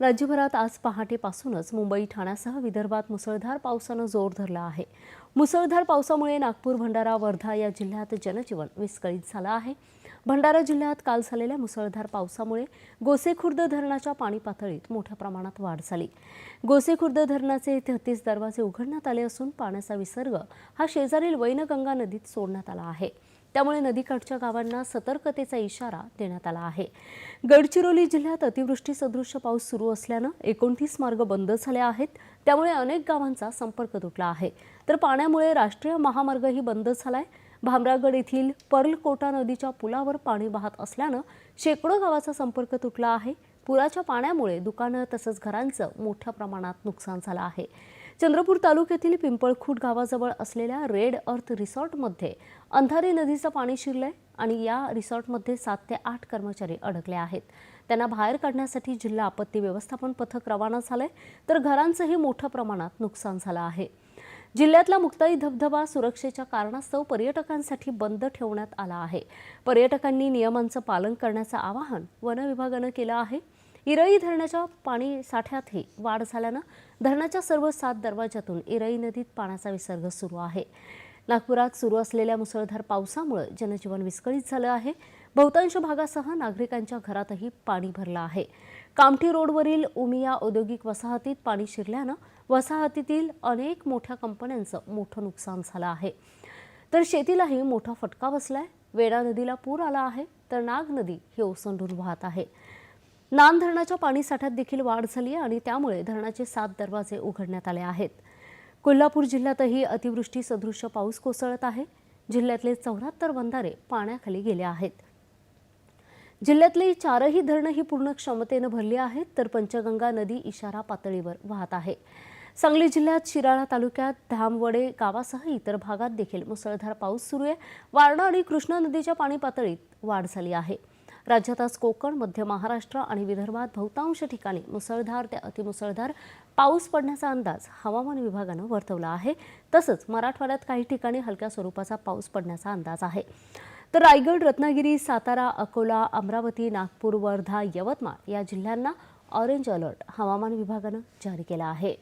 राज्यभरात आज पहाटेपासूनच मुंबई ठाण्यासह विदर्भात मुसळधार पावसानं जोर धरला आहे. मुसळधार पावसामुळे नागपूर भंडारा वर्धा या जिल्ह्यात जनजीवन विस्कळीत झालं आहे. भंडारा जिल्ह्यात काल झालेल्या मुसळधार पावसामुळे गोसेखुर्द धरणाच्या पाणी पातळीत मोठ्या प्रमाणात वाढ झाली. गोसेखुर्द धरणाचे तेहतीस दरवाजे उघडण्यात आले असून पाण्याचा विसर्ग हा शेजारील वैनगंगा नदीत सोडण्यात आला आहे. त्यामुळे नदीकाठच्या गावांना सतर्कतेचा इशारा देण्यात आला आहे. गडचिरोली जिल्ह्यात अतिवृष्टी सदृश्य पाऊस सुरू असल्यानं एकोणतीस मार्ग बंद झाले आहेत. त्यामुळे अनेक गावांचा संपर्क तुटला आहे. तर पाण्यामुळे राष्ट्रीय महामार्गही बंद झालाय. भामरागड येथील पर्लकोटा नदीच्या पुलावर पाणी वाहत असल्यानं शेकडो गावाचा संपर्क तुटला आहे. पुराच्या पाण्यामुळे दुकानं तसंच घरांचं मोठ्या प्रमाणात नुकसान झालं आहे. चंद्रपूर तालुक्यातील पिंपळखूट गावाजवळ असलेल्या रेड अर्थ रिसॉर्टमध्ये अंधारी नदीचं पाणी शिरलंय आणि या रिसॉर्टमध्ये सात ते आठ कर्मचारी अडकले आहेत. त्यांना बाहेर काढण्यासाठी जिल्हा आपत्ती व्यवस्थापन पथक रवाना झालंय. तर घरांचंही मोठ्या प्रमाणात नुकसान झालं आहे. जिल्ह्यातला मुक्ताई धबधबा सुरक्षेच्या कारणास्तव पर्यटकांसाठी बंद ठेवण्यात आला आहे. पर्यटकांनी नियमांचं पालन करण्याचं आवाहन वनविभागानं केलं आहे. इरई धरणाच्या पाणी साठ्यातही वाढ झाल्यानं धरणाच्या सर्व सात दरवाजातून इरई नदीत पाण्याचा विसर्ग सुरू आहे. नागपुरात सुरू असलेल्या मुसळधार पावसामुळे जनजीवन विस्कळीत झालं आहे. बहुतांश भागासह नागरिकांच्या घरातही पाणी भरलं आहे. कामठी रोडवरील उमिया औद्योगिक वसाहतीत पाणी शिरल्यानं वसाहतीतील अनेक मोठ्या कंपन्यांचं मोठं नुकसान झालं आहे. तर शेतीलाही मोठा फटका बसलाय. वेणा नदीला पूर आला आहे तर नाग नदी ही ओसंडून वाहत आहे. नान धरणाच्या पाणीसाठ्यात देखील वाढ झाली आहे आणि त्यामुळे धरणाचे सात दरवाजे उघडण्यात आले आहेत. कोल्हापूर जिल्ह्यातही अतिवृष्टी सदृश्य पाऊस कोसळत आहे. जिल्ह्यातले चौऱ्याहत्तर बंधारे पाण्याखाली गेले आहेत. जिल्ह्यातली चारही धरणं ही पूर्ण क्षमतेनं भरली आहेत तर पंचगंगा नदी इशारा पातळीवर वाहत आहे. सांगली जिल्ह्यात शिराळा तालुक्यात धामवडे गावासह इतर भागात देखील मुसळधार पाऊस सुरू आहे. वारणा आणि कृष्णा नदीच्या पाणी पातळीत वाढ झाली आहे. राज्यात आज कोकण मध्य महाराष्ट्र आणि विदर्भात बहुतांश ठिकाणी मुसळधार ते अतिमुसळधार पाऊस पडण्याचा अंदाज हवामान विभागानं वर्तवला आहे. तसंच मराठवाड्यात काही ठिकाणी हलक्या स्वरूपाचा पाऊस पडण्याचा अंदाज आहे. तर रायगड रत्नागिरी सातारा अकोला अमरावती नागपूर वर्धा यवतमाळ या जिल्ह्यांना ऑरेंज अलर्ट हवामान विभागानं जारी केला आहे.